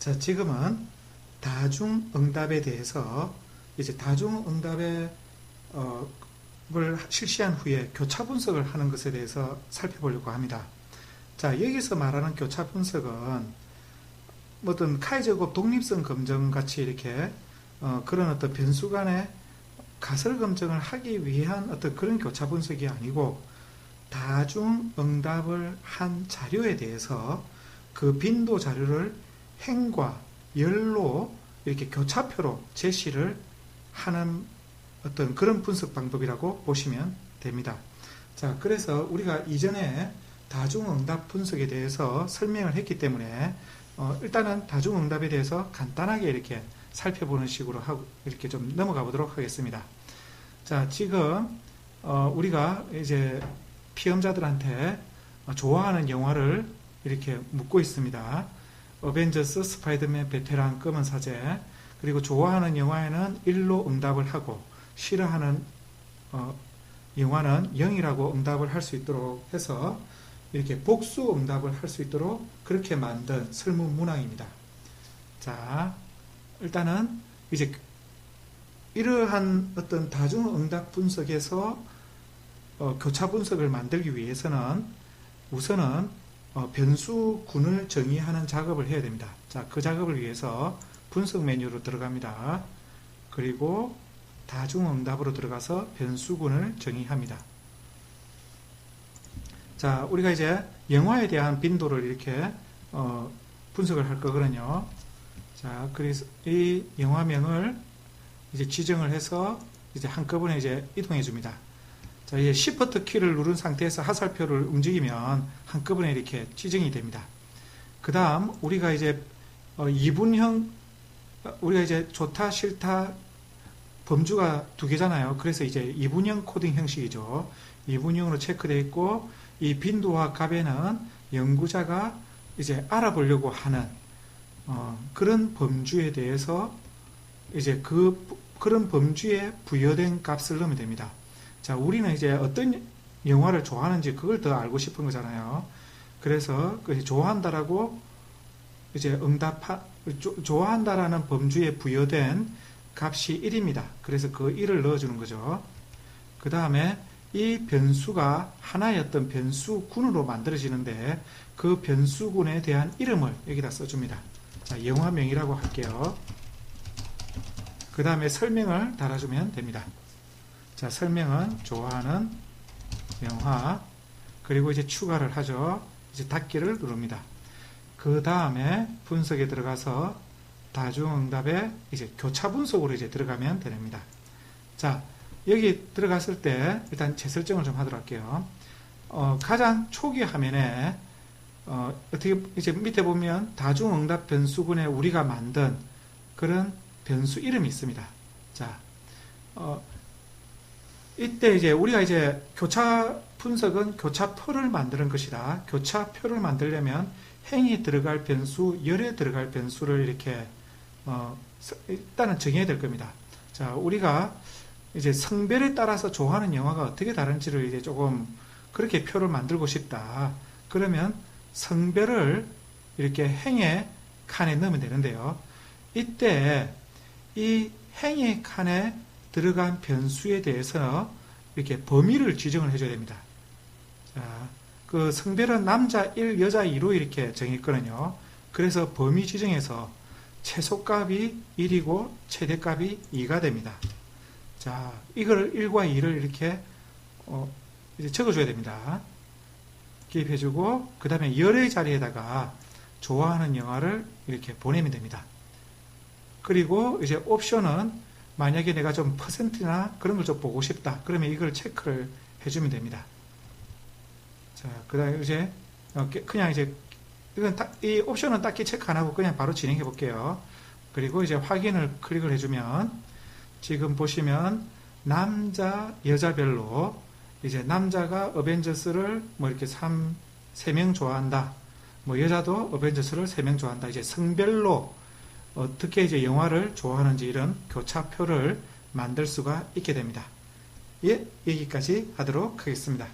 자, 지금은 다중응답에 대해서 이제 다중응답에 어, 을 실시한 후에 교차 분석을 하는 것에 대해서 살펴보려고 합니다. 자, 여기서 말하는 교차 분석은 어떤 카이저곱 독립성 검정 같이 이렇게 어, 그런 어떤 변수 간의 가설 검증을 하기 위한 어떤 그런 교차 분석이 아니고 다중 응답을 한 자료에 대해서 그 빈도 자료를 행과 열로 이렇게 교차표로 제시를 하는 어떤 그런 분석 방법이라고 보시면 됩니다. 자, 그래서 우리가 이전에 다중응답 분석에 대해서 설명을 했기 때문에 어, 일단은 다중응답에 대해서 간단하게 이렇게 살펴보는 식으로 하고 이렇게 좀 넘어가 보도록 하겠습니다. 자, 지금 어, 우리가 이제 피험자들한테 좋아하는 영화를 이렇게 묻고 있습니다. 어벤져스, 스파이더맨, 베테랑, 검은 사제 그리고 좋아하는 영화에는 1로 응답을 하고 싫어하는 어, 영화는 0이라고 응답을 할 수 있도록 해서 이렇게 복수 응답을 할 수 있도록 그렇게 만든 설문 문항입니다. 자, 일단은 이제 이러한 어떤 다중 응답 분석에서 어, 교차 분석을 만들기 위해서는 우선은 어, 변수군을 정의하는 작업을 해야 됩니다. 자, 그 작업을 위해서 분석 메뉴로 들어갑니다. 그리고 다중응답으로 들어가서 변수군을 정의합니다. 자, 우리가 이제 영화에 대한 빈도를 이렇게 어, 분석을 할 거거든요. 자, 그래서 이 영화명을 이제 지정을 해서 이제 한꺼번에 이제 이동해 줍니다. 자, 이제 Shift 키를 누른 상태에서 하살표를 움직이면 한꺼번에 이렇게 지정이 됩니다. 그 다음, 우리가 이제 어, 이분형, 어, 우리가 이제 좋다, 싫다, 범주가 두 개잖아요. 그래서 이제 이분형 코딩 형식이죠. 이분형으로 체크되어 있고, 이 빈도와 값에는 연구자가 이제 알아보려고 하는, 어, 그런 범주에 대해서 이제 그, 그런 범주에 부여된 값을 넣으면 됩니다. 자, 우리는 이제 어떤 영화를 좋아하는지 그걸 더 알고 싶은 거잖아요. 그래서 그 좋아한다라고 이제 응답 좋아한다라는 범주에 부여된 값이 1입니다. 그래서 그 1을 넣어주는 거죠. 그 다음에 이 변수가 하나의 어떤 변수군으로 만들어지는데 그 변수군에 대한 이름을 여기다 써줍니다. 자, 영화명이라고 할게요. 그 다음에 설명을 달아주면 됩니다. 자, 설명은 좋아하는 영화 그리고 이제 추가를 하죠. 이제 닫기를 누릅니다. 그 다음에 분석에 들어가서 다중응답에 이제 교차 분석으로 이제 들어가면 됩니다. 자, 여기 들어갔을 때 일단 재설정을 좀 하도록 할게요. 어, 가장 초기 화면에 어, 떻게 이제 밑에 보면 다중응답 변수군에 우리가 만든 그런 변수 이름이 있습니다. 자, 어, 이때 이제 우리가 이제 교차 분석은 교차표를 만드는 것이다. 교차표를 만들려면 행이 들어갈 변수, 열에 들어갈 변수를 이렇게 어, 일단은 정해야 될 겁니다. 자, 우리가 이제 성별에 따라서 좋아하는 영화가 어떻게 다른지를 이제 조금 그렇게 표를 만들고 싶다. 그러면 성별을 이렇게 행의 칸에 넣으면 되는데요. 이때 이 행의 칸에 들어간 변수에 대해서 이렇게 범위를 지정을 해줘야 됩니다. 자, 그 성별은 남자 1, 여자 2로 이렇게 정했거든요. 그래서 범위 지정에서 최소값이 1이고 최대값이 2가 됩니다. 자, 이걸 1과 2를 이렇게 어, 이제 적어줘야 됩니다. 기입해주고 그 다음에 열의 자리에다가 좋아하는 영화를 이렇게 보내면 됩니다. 그리고 이제 옵션은 만약에 내가 좀 퍼센트나 그런 걸 좀 보고 싶다. 그러면 이걸 체크를 해주면 됩니다. 자, 그 다음에 이제 어, 그냥 이제 이건 이 옵션은 딱히 체크 안 하고 그냥 바로 진행해 볼게요. 그리고 이제 확인을 클릭을 해주면 지금 보시면 남자, 여자별로 이제 남자가 어벤져스를 뭐 이렇게 3, 3명 좋아한다. 뭐 여자도 어벤져스를 3명 좋아한다. 이제 성별로 어떻게 이제 영화를 좋아하는지 이런 교차표를 만들 수가 있게 됩니다. 예, 여기까지 하도록 하겠습니다.